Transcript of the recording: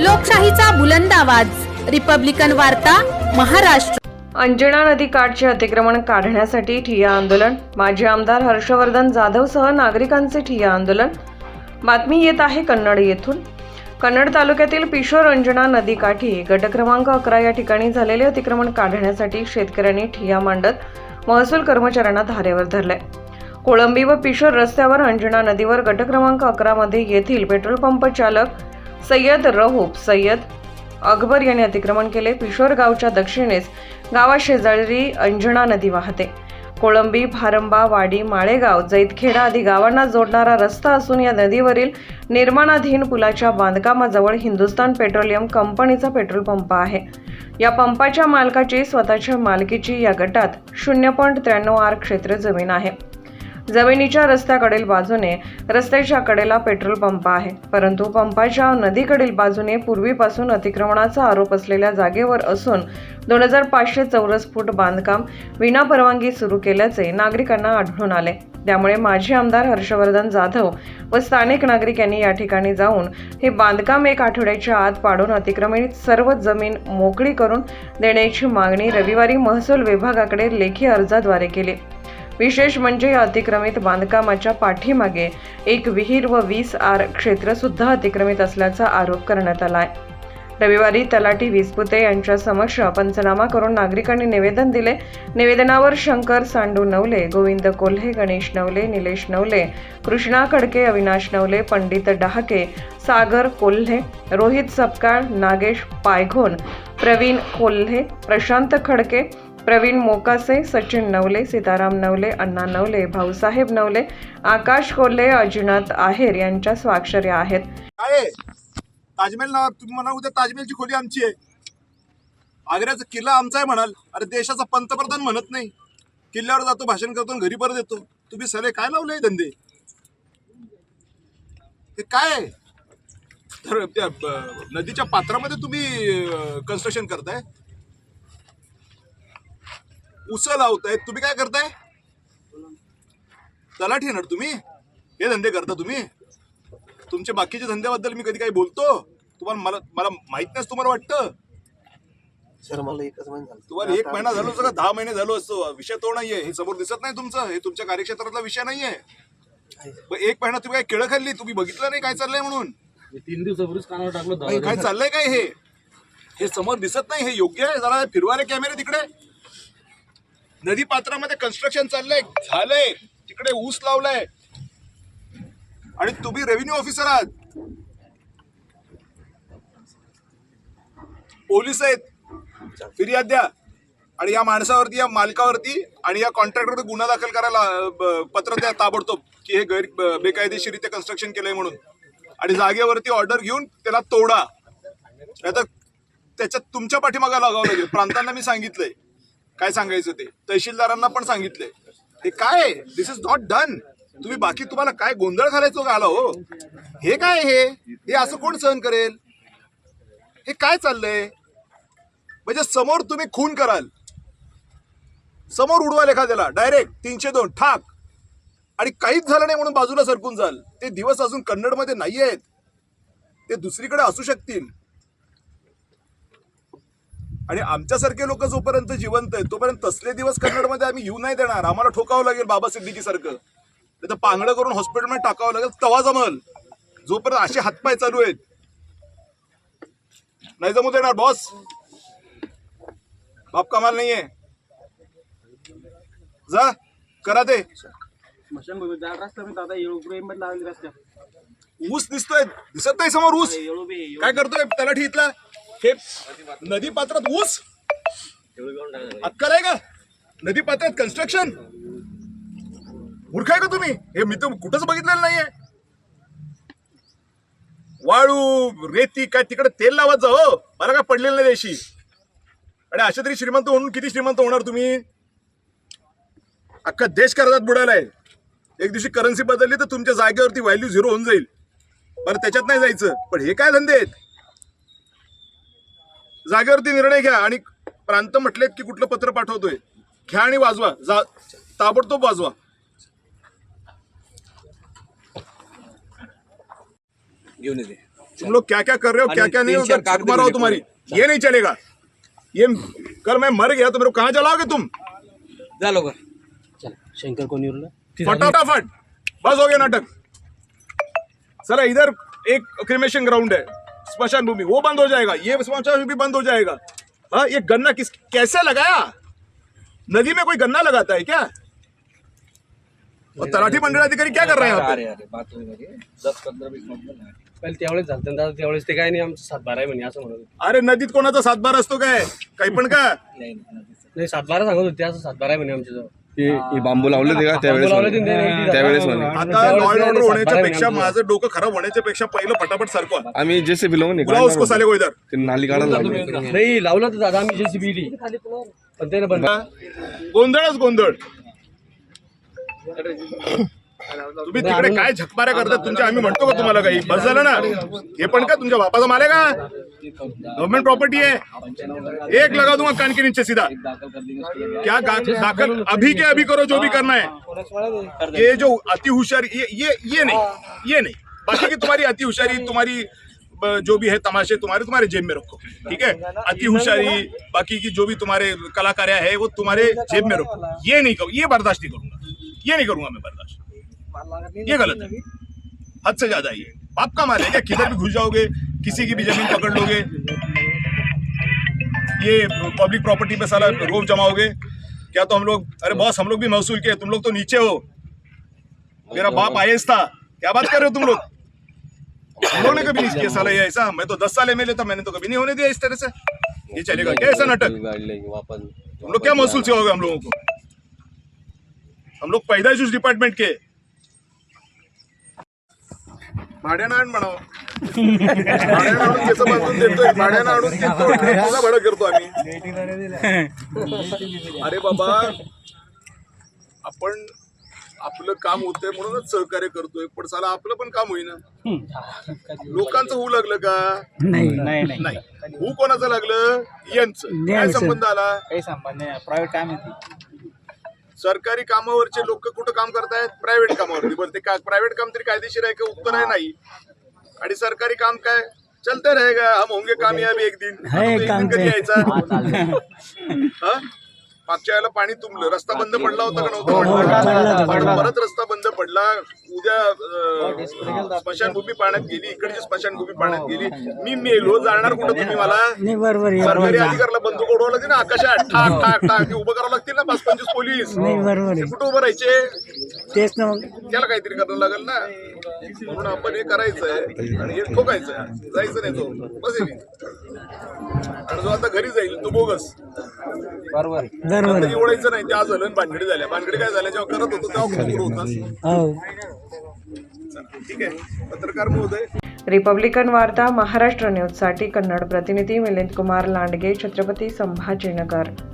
लोकशाहीचा बुलंद आवाज. रिपब्लिकन वार्ता महाराष्ट्र. अंजना नदी काठचे अतिक्रमण काढण्यासाठी ठिय्या आंदोलन. माजी आमदार हर्षवर्धन जाधवसह नागरिकांचे ठिय्या आंदोलन. बातमी येत आहे कन्नड येथून. कन्नड तालुक्यातील पिशोर अंजना नदीकाठी गट क्रमांक अकरा या ठिकाणी झालेले अतिक्रमण काढण्यासाठी शेतकऱ्यांनी ठिय्या मांडत महसूल कर्मचाऱ्यांना धारेवर धरले कोळंबी व पिशोर रस्त्यावर अंजना नदीवर गट क्रमांक अकरामध्ये येथील पेट्रोल पंप चालक सय्यद रहूब सय्यद अकबर यांनी अतिक्रमण केले. पिशोर गावच्या दक्षिणेस गावाशेजारी अंजणा नदी वाहते. कोळंबी भारंबा वाडी माळेगाव जैतखेडा आदी गावांना जोडणारा रस्ता असून या नदीवरील निर्माणाधीन पुलाच्या बांधकामाजवळ हिंदुस्तान पेट्रोलियम कंपनीचा पेट्रोल पंप आहे. या पंपाच्या मालकाची स्वतःच्या मालकीची या गटात शून्य पॉईंट त्र्याण्णव आर क्षेत्र जमीन आहे. जमिनीच्या रस्त्याकडील बाजूने रस्त्याच्या कडेला पेट्रोल पंप आहे. परंतु पंपाच्या नदीकडील बाजूने पूर्वीपासून अतिक्रमणाचा आरोप असलेल्या जागेवर असून दोन हजार पाचशे चौरस फूट बांधकाम विनापरवानगी सुरू केल्याचे नागरिकांना आढळून आले. त्यामुळे माजी आमदार हर्षवर्धन जाधव व स्थानिक नागरिक यांनी या ठिकाणी जाऊन हे बांधकाम एक आठवड्याच्या आत पाडून अतिक्रमित सर्व जमीन मोकळी करून देण्याची मागणी रविवारी महसूल विभागाकडे लेखी अर्जाद्वारे केली. विशेष म्हणजे या अतिक्रमित बांधकामाच्या पाठीमागे एक विहीर व वीस आर क्षेत्र सुद्धा अतिक्रमित असल्याचा आरोप करण्यात आला आहे रविवारी तलाठी विसपुते यांच्या समक्ष पंचनामा करून नागरिकांनी निवेदन दिले. निवेदनावर शंकर सांडू नवले गोविंद कोल्हे गणेश नवले निलेश नवले कृष्णा खडके अविनाश नवले पंडित डहाके सागर कोल्हे रोहित सपकाळ नागेश पायघोन प्रवीण कोल्हे प्रशांत खडके प्रवीण मोकासे सचिन नवले सीताराम नवले अण्णा नवले भाऊसाहेब नवले आकाश कोल्हे अजिनाथ आहेर यांच्या स्वाक्षऱ्या आहेत. ताजमहल ना तुम्ही म्हणा उद्या ताजमहलची खोली आमची आहे. आग्र्याचा किल्ला आमचा आहे म्हणाल. अरे देशाचा पंतप्रधान म्हणत नाही. किल्ल्यावर जातो भाषण करतो घरी परत येतो. तुम्ही सगळे काय लावले धंदे? हे काय तर त्या नदीच्या पात्रामध्ये तुम्ही कन्स्ट्रक्शन करताय? उस लावताय तुम्ही काय करताय? तलाठी येणार तुम्ही? हे धंदे करता तुम्ही? तुमच्या बाकीच्या धंद्याबद्दल मी कधी काही बोलतो? तुम्हाला मला मला माहीत नाही तुम्हाला वाटतं? सर मला एकच महिना झाला. तुम्हाला एक महिना झालो सगळं दहा महिने झालो असतो. विषय तो नाहीये. हे समोर दिसत नाही तुमचं. हे तुमच्या कार्यक्षेत्रातला विषय नाहीये. पण एक महिना तुम्ही काय केळं खाल्ली? तुम्ही बघितलं नाही काय चाललंय म्हणून? तीन दिवसापूर्वीच कानावर टाकलं काय चाललंय काय हे? हे समोर दिसत नाही. हे योग्य आहे. जरा फिरवा रे कॅमेरे तिकडे. नदी पात्रामध्ये कन्स्ट्रक्शन चाललंय. झालंय. तिकडे ऊस लावलाय. आणि तुम्ही रेव्हेन्यू ऑफिसर आहात. पोलीस आहेत. फिर्याद द्या. आणि या माणसावरती या मालकावरती आणि या कॉन्ट्रॅक्टरवरती गुन्हा दाखल करायला पत्र द्या ताबडतोब की हे गैर बेकायदेशीरित्या कन्स्ट्रक्शन केलंय म्हणून. आणि जागेवरती ऑर्डर घेऊन त्याला तोडा. नाहीतर त्याच्यात तुमच्या पाठीमागा लागावं लागेल. प्रांतांना मी सांगितलंय. काय सांगायचं ते? तहसीलदारांना पण सांगितलंय हे काय दिस इज नॉट डन तुम्ही बाकी तुम्हाला काय गोंधळ घालायचो का हो. हे काय हे? हे असं कोण सहन करेल? हे काय चाललंय? म्हणजे समोर तुम्ही खून कराल. समोर उडवाल एखाद्याला. डायरेक्ट तीनशे दोन. ठाक. आणि काहीच झालं नाही म्हणून बाजूला सरकून जाल. ते दिवस अजून कन्नडमध्ये नाही आहेत ते दुसरीकडे असू शकतील. आणि आमच्यासारखे लोक जोपर्यंत जिवंत आहेत तोपर्यंत तसले दिवस कन्नडमध्ये आम्ही येऊ नाही देणार. आम्हाला ठोकावं लागेल बाबा सिद्दीकी सारखं नाही तर पांगडं करून हॉस्पिटलमध्ये टाकावं लागेल तवा जमल. जोपर्यंत असे हातपाय चालू आहेत. नाही जमू देणार बॉस बाप कमाल नाहीये. जा करा ते. ऊस दिसतोय. दिसत नाही समोर ऊस. काय करतोय? तलाठी इथला. हे नदी पात्रात ऊस. अक्कल आहे का? नदी पात्रात कन्स्ट्रक्शन मूर्ख आहे का तुम्ही? हे मी तर कुठंच बघितलेलं नाहीये. वाळू रेती काय तिकडे तेल लावत जा हो. मला काय पडलेलं नाही देशी आणि अशा तरी श्रीमंत होऊन किती श्रीमंत होणार तुम्ही? अख्खा देश कर्जात बुडालाय. एक दिवशी करन्सी बदलली तर तुमच्या जागेवरती व्हॅल्यू झिरो होऊन जाईल. बरं त्याच्यात नाही जायचं. पण हे काय धंदे आहेत? जागेवरती निर्णय घ्या आणि प्रांत म्हटलेत की कुठलं पत्र पाठवतोय. घ्या आणि वाजवा. जा ताबडतोब वाजवा. तुम लोग क्या क्या कर रहे हो? क्या क्या नहीं कागज छक मारा हो। तुम्हारी. ये नहीं चलेगा. ये कल मैं मर गया तो मेरे को कहाँ जलाओगे तुम? जा लवकर. चल शंकर कोण उरलं फटाफट! बस हो गया नाटक। चला इधर एक क्रिमेशन ग्राउंड है। स्मशान भूमि वो बंद हो जाएगा ये स्मशान भूमि बंद हो जाएगा हाँ ये गन्ना किस कैसे लगाया नदी में कोई गन्ना लगाता है क्या और तलाठी मंडळाधिकारी क्या कर रहे हैं अरे अरे बात होईल अरे. दस पंधरा वीस मिनिट नाही. पहिले त्यावेळेस झालं दादा त्यावेळेस ते काय नाही आमचं सातबारा आहे म्हणे असं म्हणत होते. अरे नदीत कोणाचा सातबार असतो काय काही पण का नाही, नाही. सातबारा सांगत होते असं सातबारा आहे म्हणे आमच्या हे. बांबू लावले ते का त्यावेळेस लावले म्हणे. त्यावेळेस म्हणे. आता लॉ अँड ऑर्डर होण्याच्या पेक्षा माझं डोकं खराब होण्याच्या पेक्षा पहिलं फटाफट सरकवा आम्ही जे सी बी लावून बुलाओ उसको साले को इधर ते नाली काढायला लागले. नाही लावलं तर दादा आम्ही जेसीबी पण ते बंद गोंधळच गोंधळ. तुम्ही तिकडे काय झकमाऱ्या करतात तुमच्या आम्ही म्हणतो का तुम्हाला काही? बस झालं ना? हे पण का तुमच्या बापाचा माल आहे? का गव्हर्नमेंट प्रॉपर्टी है एक लगा दूँगा कान के नीचे सीधा. क्या दाखल अभी के अभी करो जो भी करना है. ये जो अति होशियारी ये ये ये नहीं ये नहीं. बाकी की तुम्हारी अति होशियारी तुम्हारी जो भी है तमाशे तुम्हारे तुम्हारे जेब में रखो ठीक है? अति होशियारी बाकी की जो भी तुम्हारे कलाकार्या है वो तुम्हारे जेब में रखो. ये नहीं करूँ ये बर्दाश्त नहीं करूँगा. ये नहीं करूँगा मैं बर्दाश्त. ये गलत है। हद से ज़्यादा ये। बाप का माल है क्या किधर भी घुस जाओगे? किसी की भी ज़मीन पकड़ लोगे? ये पब्लिक प्रॉपर्टी पे सारा रोप जमाओगे? क्या तो हम लोग अरे बॉस हम लोग भी महसूल के तुम लोग तो नीचे हो। मेरा बाप आई था। क्या बात कर रहे हो तुम लोग? हम लोग ने कभी नहीं किया साला ये ऐसा। मैं तो दस साल एमएलए था। मैंने तो कभी नहीं होने दिया इस तरह से। ये चलेगा क्या ऐसा नाटक? तुम लोग क्या महसूल से होगा हम लोगों को? हम लोग पैदाइश उस डिपार्टमेंट के। भाड्यानं आण म्हणावं. भाड्यानं आणून केस बांधून देतोय. भाड्यानं आणून देतो. तुला भाडं करतो आम्ही. अरे बाबा आपण आपलं काम होतंय म्हणूनच सहकार्य करतोय. पण साला आपलं पण काम होईना. लोकांचं होऊ लागलं का? नाही. नाही नाही. होऊ कोणाचं लागलं? यांचं. काय संबंध आला? काही संबंध नाही. प्रायव्हेट काम आहे सरकारी कामावरचे लोक कुठं काम करतायत? प्रायव्हेट कामावरती. बरं ते का प्रायव्हेट काम तरी कायदेशीर आहे का? उत्तर आहे नाही. आणि सरकारी काम काय? चलते रहेगा हम होंगे कामयाब एक दिन. कधी यायचा? हा? मागच्या वेळेला पाणी तुंबलं. रस्ता बंद पडला होता का नव्हता? पडला. परत रस्ता बंद पडला. उद्या स्मशानभूमी पाण्यात गेली. इकडची स्मशानभूमी पाण्यात गेली. मी मेलो. जाणार कुठं तुम्ही मला? सरकारी बंदूक उडवावं लागते ना आकाशात. ठाक ठाक ठाक. ते उभं करावं लागतील ना पाच पंचवीस पोलीस. ते कुठं उभं राहायचे? तेच ना त्याला काहीतरी करावं लागेल ना. म्हणून आपण हे करायचं आहे आणि हे ठोकायचं आहे. जायचं नाही तो. बसेल आणि जो आता घरी जाईल तो बोगस. बरोबर. आता एवढायचं नाही. ते आज झालं भानगडी झाल्या. भानगडी काय झाल्या? जेव्हा करत होतो तेव्हा खूप होता ठीक आहे. पत्रकार महोदय. रिपब्लिकन वार्ता महाराष्ट्र न्यूजसाठी कन्नड प्रतिनिधी मिलिंद कुमार लांडगे छत्रपती संभाजीनगर.